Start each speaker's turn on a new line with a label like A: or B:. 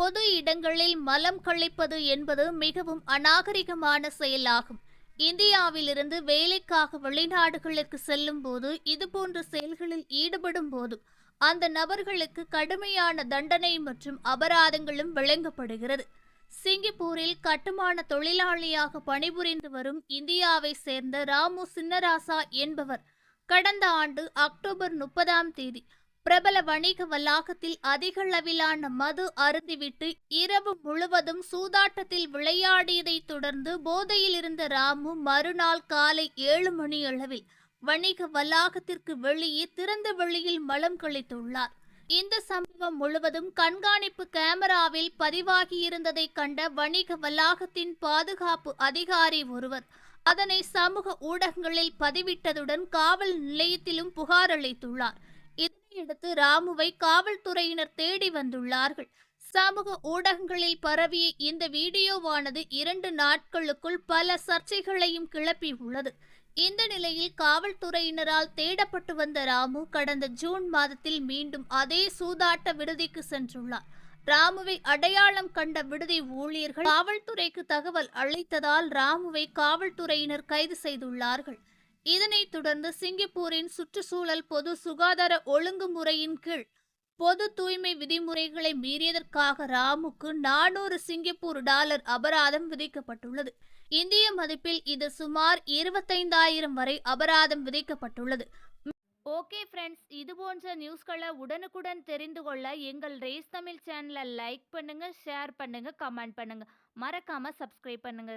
A: பொது இடங்களில் மலம் கழிப்பது என்பது மிகவும் அநாகரிகமான செயலாகும். இந்தியாவிலிருந்து வேலைக்காக வெளிநாடுகளுக்கு செல்லும் போது இதுபோன்ற செயல்களில் ஈடுபடும் போது அந்த நபர்களுக்கு கடுமையான தண்டனை மற்றும் அபராதங்களும் வழங்கப்படுகிறது. சிங்கப்பூரில் கட்டுமான தொழிலாளியாக பணிபுரிந்து வரும் இந்தியாவை சேர்ந்த ராமு சின்னராசா என்பவர் கடந்த ஆண்டு அக்டோபர் முப்பதாம் தேதி பிரபல வணிக வளாகத்தில் அதிகளவிலான மது அருந்திவிட்டு இரவு முழுவதும் சூதாட்டத்தில் விளையாடியதைத் தொடர்ந்து போதையில் இருந்த ராமு மறுநாள் காலை ஏழு மணி அளவில் வணிக வளாகத்திற்கு வெளியே திறந்த வெளியில் மலம் கழித்துள்ளார். இந்த சம்பவம் முழுவதும் கண்காணிப்பு கேமராவில் பதிவாகியிருந்ததை கண்ட வணிக வளாகத்தின் பாதுகாப்பு அதிகாரி ஒருவர் அதனை சமூக ஊடகங்களில் பதிவிட்டதுடன் காவல் நிலையத்திலும் புகார் அளித்துள்ளார். அடுத்து ராமுவை காவல்துறையினர் தேடி வந்துள்ளார்கள். சமூக ஊடகங்களில் பரவிய இந்த வீடியோவானது இரண்டு நாட்களுக்குள் பல சர்ச்சைகளையும் கிளப்பியுள்ளது இந்த நிலையில் காவல்துறையினரால் தேடப்பட்டு வந்த ராமு கடந்த ஜூன் மாதத்தில் மீண்டும் அதே சூதாட்ட விடுதிக்கு சென்றுள்ளார். ராமுவை அடையாளம் கண்ட விடுதி ஊழியர்கள் காவல்துறைக்கு தகவல் அளித்ததால் ராமுவை காவல்துறையினர் கைது செய்துள்ளார்கள். இதனைத் தொடர்ந்து சிங்கப்பூரின் சுற்றுச்சூழல் பொது சுகாதார ஒழுங்குமுறையின் கீழ் பொது தூய்மை விதிமுறைகளை மீறியதற்காக ராமுக்கு நானூறு சிங்கப்பூர் டாலர் அபராதம் விதிக்கப்பட்டுள்ளது. இந்திய மதிப்பில் இது சுமார் இருபத்தைந்தாயிரம் வரை அபராதம் விதிக்கப்பட்டுள்ளது. ஓகே ஃப்ரெண்ட்ஸ் இது போன்ற நியூஸ்களை உடனுக்குடன் தெரிந்து கொள்ள எங்கள் ரேஸ் தமிழ் சேனலை லைக் பண்ணுங்க ஷேர் பண்ணுங்க கமெண்ட் பண்ணுங்க. மறக்காம சப்ஸ்கிரைப் பண்ணுங்க.